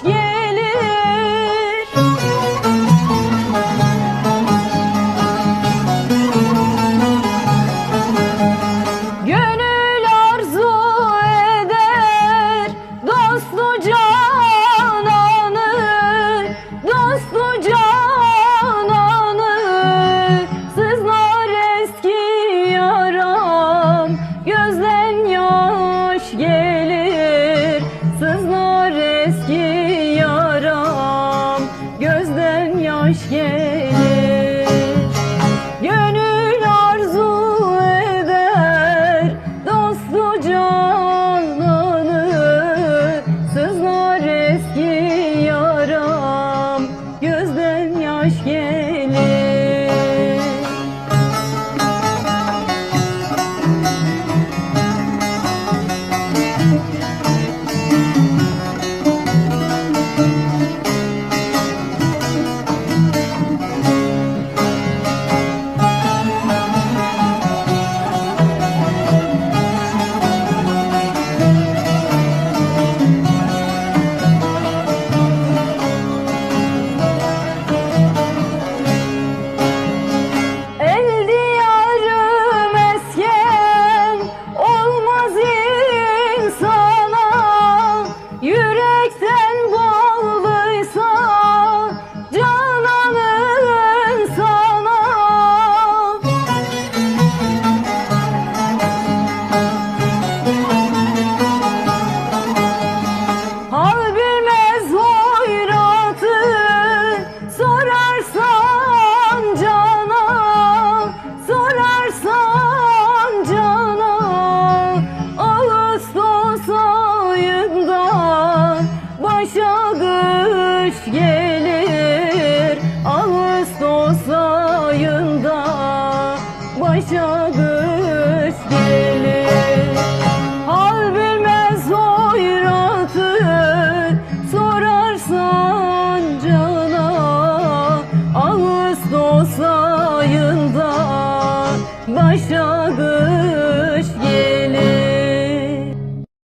this. Gözden yaş gelir Gönül arzu eder. Dostu cananı Sızlar eski yaram. Gözden yaş gelir Kışa kış gelir Ağustos ayında Başa kış gelir. Hal bilmez hoyratı Sorarsan cana. Ağustos ayında Başa kış